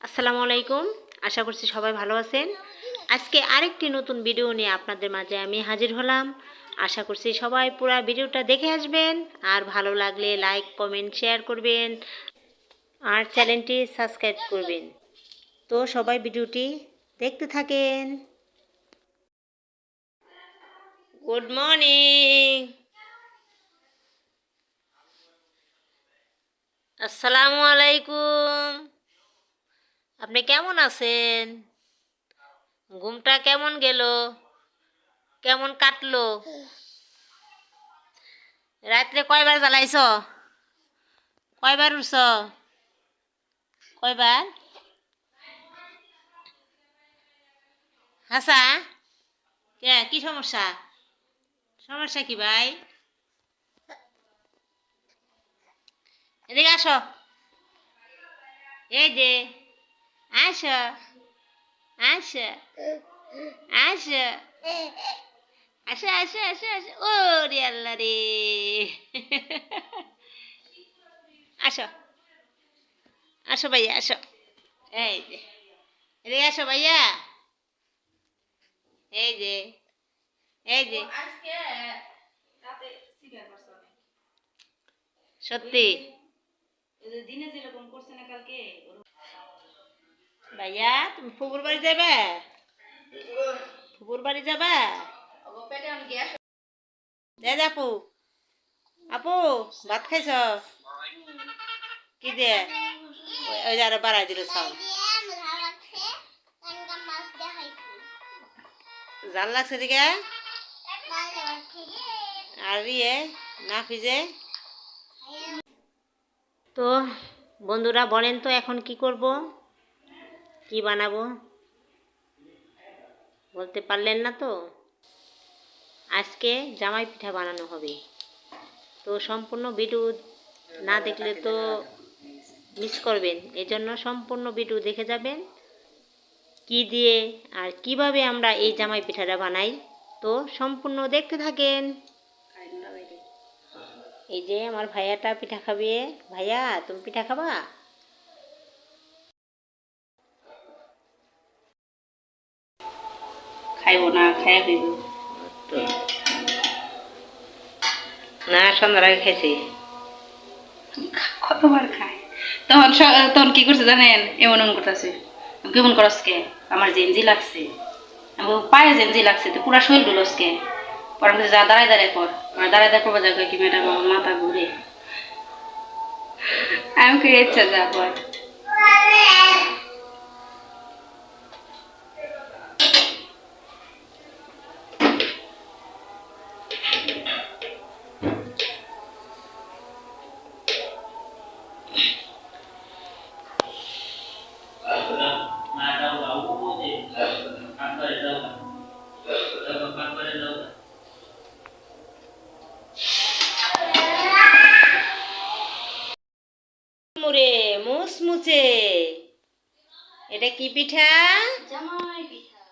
আসসালামু আলাইকুম। আশা করছি সবাই ভালো আছেন। আজকে আরেকটি নতুন ভিডিও নিয়ে আপনাদের মাঝে আমি হাজির হলাম। আশা করছি সবাই পুরো ভিডিওটা দেখে আসবেন আর ভালো লাগলে লাইক, কমেন্ট, শেয়ার করবেন আর চ্যানেলটি সাবস্ক্রাইব করবেন। তো সবাই ভিডিওটি দেখতে থাকেন। Good morning. আসসালামু আলাইকুম। আপনি কেমন আছেন? ঘুমটা কেমন গেল? কেমন কাটলো? রাত্রে কয়বার জ্বালাইছ? কয়বার উঠছ? কয়বার? হাসা? কে? কি সমস্যা? সমস্যা কি ভাই? এদিকে আসো। এই যে, আসো। আসো আসো আসো আসো আসো আসো ও রে আল্লাহ রে আসো আসো ভাইয়া আসো এই যে এদিকে আসো ভাইয়া এই যে এই যে সত্যি দিনে যেরকম করছে না কালকে। ভাইয়া, তুমি ফুপুর বাড়ি যাবে? ফুপুর বাড়ি যাবা? দে আপু। আপু, ভাত খাইছ? কি দে? ওই- আরও বাড়াই দিল চাউল জাল লাগছে দিকে আর ইয়ে না ফিজে তো বন্ধুরা, বলেন তো এখন কি করব? কি বানাবো? বলতে পারলেন না তো? আজকে জামাই পিঠা বানানো হবে। তো সম্পূর্ণ ভিডিও না দেখলে তো মিস করবেন। এজন্য সম্পূর্ণ ভিডিও দেখে যাবেন। কি দিয়ে আর কীভাবে আমরা এই জামাই পিঠাটা বানাই? তো সম্পূর্ণ দেখতে থাকেন। এই যে আমার ভাইয়াটা পিঠা খাবে। ভাইয়া, তুমি পিঠা খাবা? খাইব না খাইয়া খাইব না সন্ধ্যার আগে খাইছি। কতবার খায়? তখন তখন কি করছে জানেন? এমন এমন করতেছে। কেমন করস কে আমার জেনজি লাগছে। আমি পায়ে জেনজি লাগছে তো পুরা শরীর ডুলস কে পরে আমি যা দাঁড়ায় দাঁড়ায় কর। আর দাঁড়ায় দাঁড়ায় করব যা কি ম্যাডাম আমার মাথা ঘুরে। আমি কি ইচ্ছা যা কর। মুসমুচে এটা কি পিঠা?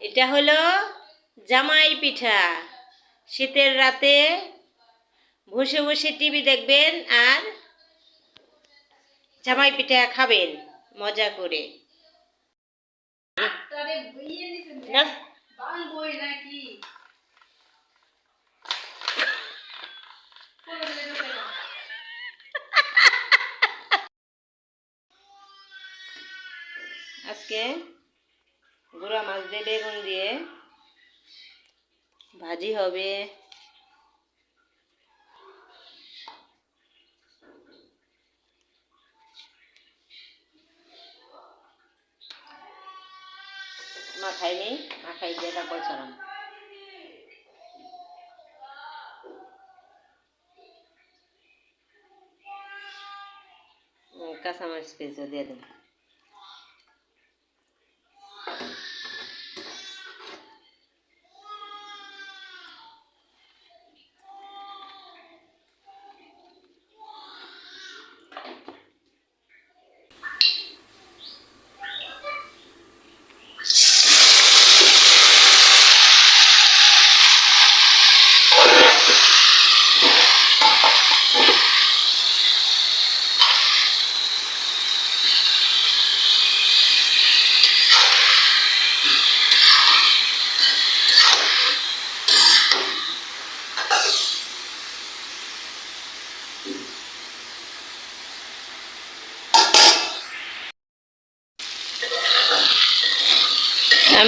এটা হলো জামাই পিঠা। শীতের রাতে বসে বসে টিভি দেখবেন আর জামাই পিঠা খাবেন মজা করে। না। আজকে গুঁড়া মাছ দিয়ে, বেগুন দিয়ে ভাজি হবে। মা খাইনি মা খাই দিয়ে তারপর ছড়াম কাঁচামরিচ পেঁচো দিয়ে দেবো।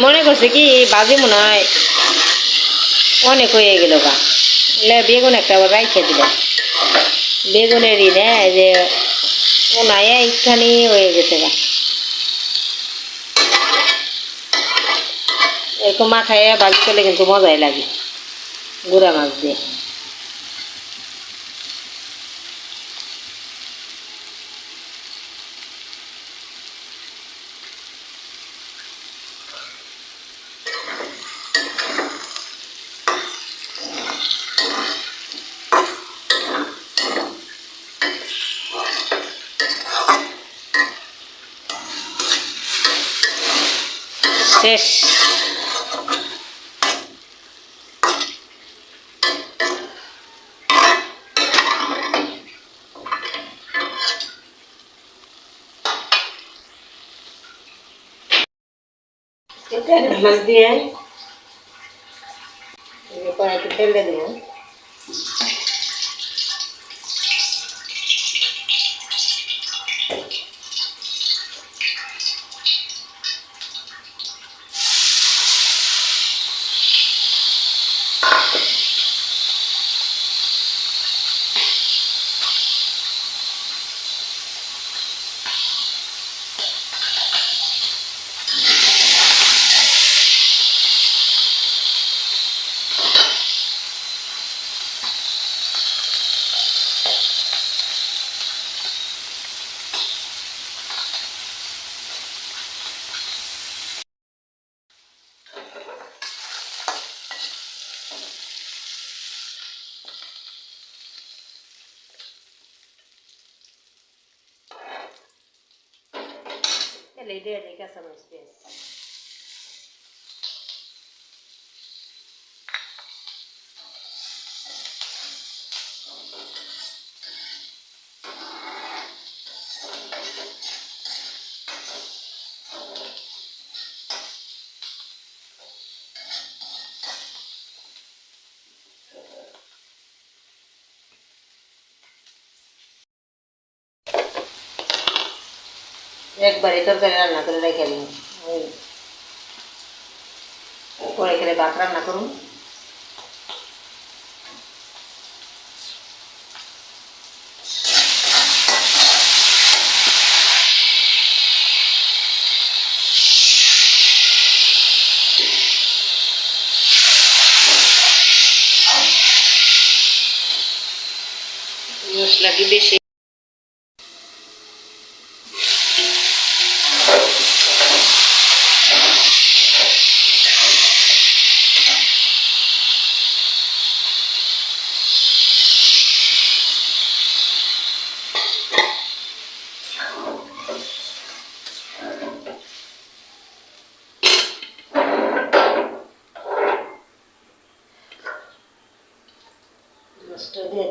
মনে করছি কি বাজি মনে হয় অনেক হয়ে গেল গা। বেগুন একটা আবার রাইখে দিল। বেগুনের না যে ওনায় একটুখানি হয়ে গেছে গা। এরকম মাখায় বাজি করলে কিন্তু মজাই লাগে। গুঁড়া মাছ দিয়ে। শেষ মাছ দিয়ে কড়াইতে তেল দিয়ে দেবো La idea de casa একবারে তরকারি রান্না করে রেখে দিন পরে খেলে ভাত রান্না করুন। মশলা কি বেশি? туди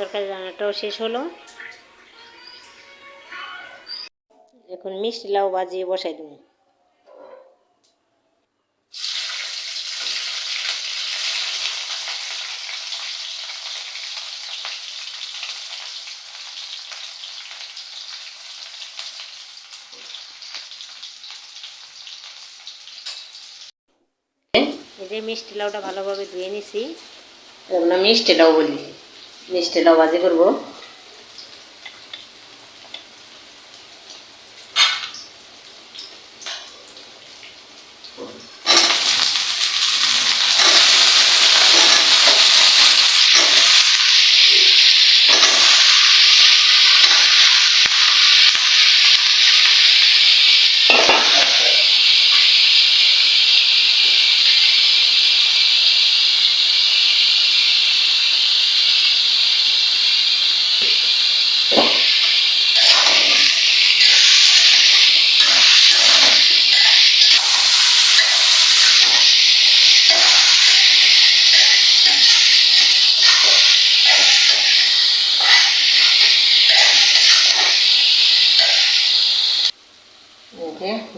তরকারি রান্নাটাও শেষ হলো। এখন মিষ্টি লাউ বাজিয়ে বসাই দেবো। এই যে মিষ্টি লাউটা ভালোভাবে ধুয়ে নিছি। মিষ্টি লাউ বলি। মিষ্টি নামাজি করব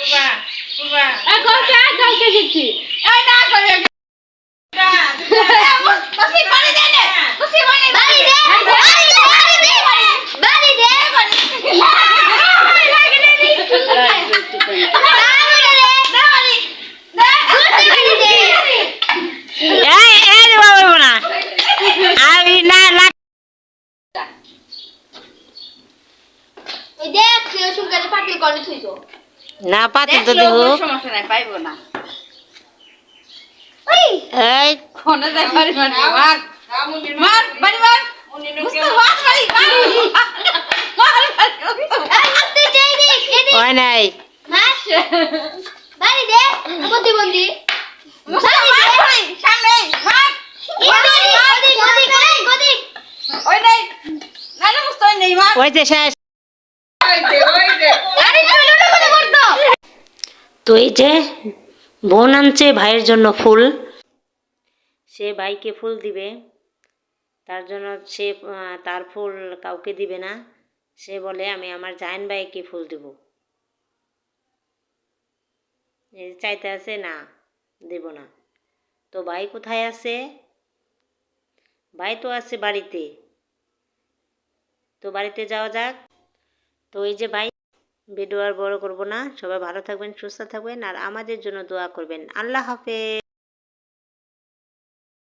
দিকে করতেছি কালকে কালকে দিচ্ছি। এই এই রে বাবা না পাতি তো দেব সমস্যা নাই পাইবো না। এই কোনে যাই বাড়ি মার মার মার বাড়ি মার মুস্তা মার বাড়ি মার মার হয় নাই। প্রতিবন্ধী বাড়ি সামনে মার। ওই নাই নালে মুস্তা ওই মার। ওই যে শেষ। তো এই যে বোন আনছে ভাইয়ের জন্য ফুল, সে ভাইকে ফুল দিবে। তার জন্য সে তার ফুল কাউকে দিবে না। সে বলে, আমি আমার জায়ন ভাইকে ফুল দেব। চাইতে আছে, না, দেব না। তো ভাই কোথায় আছে? ভাই তো আছে বাড়িতে। তো বাড়িতে যাওয়া যাক। তো এই যে ভাই ভিডিও আর বড় করব না। সবাই ভালো থাকবেন, সুস্থ থাকবেন, আর আমাদের জন্য দোয়া করবেন। আল্লাহ হাফেজ।